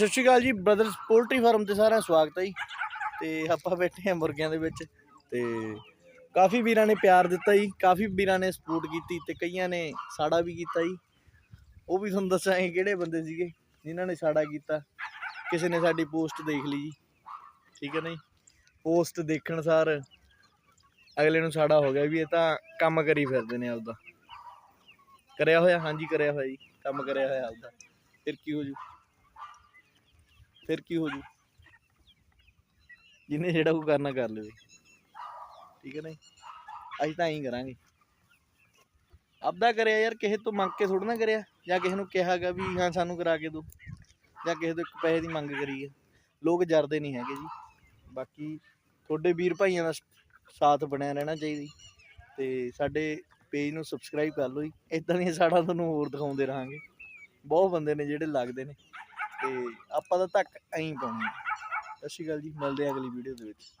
ਸਤਿ ਸ਼੍ਰੀ ਅਕਾਲ ਜੀ brothers poultry farm ਤੇ ਸਾਰਿਆਂ ਸਵਾਗਤ ਹੈ ਜੀ। ਤੇ ਆਪਾਂ ਬੈਠੇ ਹਾਂ ਮੁਰਗਿਆਂ ਦੇ ਵਿੱਚ ਤੇ ਕਾਫੀ ਵੀਰਾਂ ਨੇ ਪਿਆਰ ਦਿੱਤਾ ਜੀ, ਕਾਫੀ ਵੀਰਾਂ ਨੇ ਸਪੋਰਟ ਕੀਤੀ ਤੇ ਕਈਆਂ ਨੇ ਸਾੜਾ ਵੀ ਕੀਤਾ ਜੀ। ਉਹ ਵੀ ਤੁਹਾਨੂੰ ਦੱਸਾਂਗੇ ਕਿਹੜੇ ਬੰਦੇ ਸੀਗੇ ਜਿਨ੍ਹਾਂ ਨੇ ਸਾੜਾ ਕੀਤਾ। ਕਿਸੇ ਨੇ ਸਾਡੀ ਪੋਸਟ ਦੇਖ ਲਈ ਜੀ। ਠੀਕ ਹੈ ਨਾ ਜੀ? ਪੋਸਟ ਦੇਖਣ ਸਾਰ ਅਗਲੇ ਨੂੰ ਸਾੜਾ ਹੋ ਗਿਆ ਵੀ ਇਹ ਤਾਂ ਕੰਮ ਕਰੀ ਫਿਰਦੇ ਨੇ ਆਪਦਾ। ਕਰਿਆ ਹੋਇਆ, ਹਾਂਜੀ ਕਰਿਆ ਹੋਇਆ ਜੀ, ਕੰਮ ਕਰਿਆ ਹੋਇਆ ਆਪਦਾ। ਫਿਰ ਕੀ ਹੋ ਜੂ? ਫਿਰ ਕੀ ਹੋ ਜੂ? ਜਿਹਨੇ ਜਿਹੜਾ ਕੋ ਕਰਨਾ ਕਰ ਲਵੇ। ਠੀਕ ਹੈ ਨਾ ਅਸੀਂ ਤਾਂ ਐਂ ਕਰਾਂਗੇ। ਆਪਦਾ ਕਰਿਆ ਯਾਰ, ਕਿਸੇ ਤੋਂ ਮੰਗ ਕੇ ਥੋੜਾ ਨਾ ਕਰਿਆ। ਜਾਂ ਕਿਸੇ ਨੂੰ ਕਿਹਾਗਾ ਵੀ, ਹਾਂ, ਸਾਨੂੰ ਕਰਾ ਕੇ ਦਿਓ। ਜਾਂ ਕਿਸੇ ਤੋਂ ਪੈਸੇ ਦੀ ਮੰਗ ਕਰੀ ਹੈ ਲੋਕ ਜਰਦੇ ਨਹੀਂ ਹੈਗੇ ਜੀ। ਬਾਕੀ ਤੁਹਾਡੇ ਵੀਰ ਭਾਈਆਂ ਦਾ ਸਾਥ ਬਣਿਆ ਰਹਿਣਾ ਚਾਹੀਦਾ ਜੀ। ਤੇ ਸਾਡੇ ਪੇਜ ਨੂੰ ਸਬਸਕ੍ਰਾਈਬ ਕਰ ਲਓ ਜੀ। ਇਦਾਂ ਦੀਆਂ ਸਾੜਾਂ ਤੁਹਾਨੂੰ ਹੋਰ ਦਿਖਾਉਂਦੇ ਰਹਾਂਗੇ। ਬਹੁਤ ਬੰਦੇ ਨੇ ਜਿਹੜੇ ਲੱਗਦੇ ਨੇ। ਤੇ ਆਪਾਂ ਤਾਂ ਤੱਕ ਐਂ ਪਾਉਣੀ ਸਤਿ ਸ਼੍ਰੀ ਅਕਾਲ ਜੀ, ਮਿਲਦੇ ਆ ਅਗਲੀ ਵੀਡੀਓ ਦੇ ਵਿੱਚ।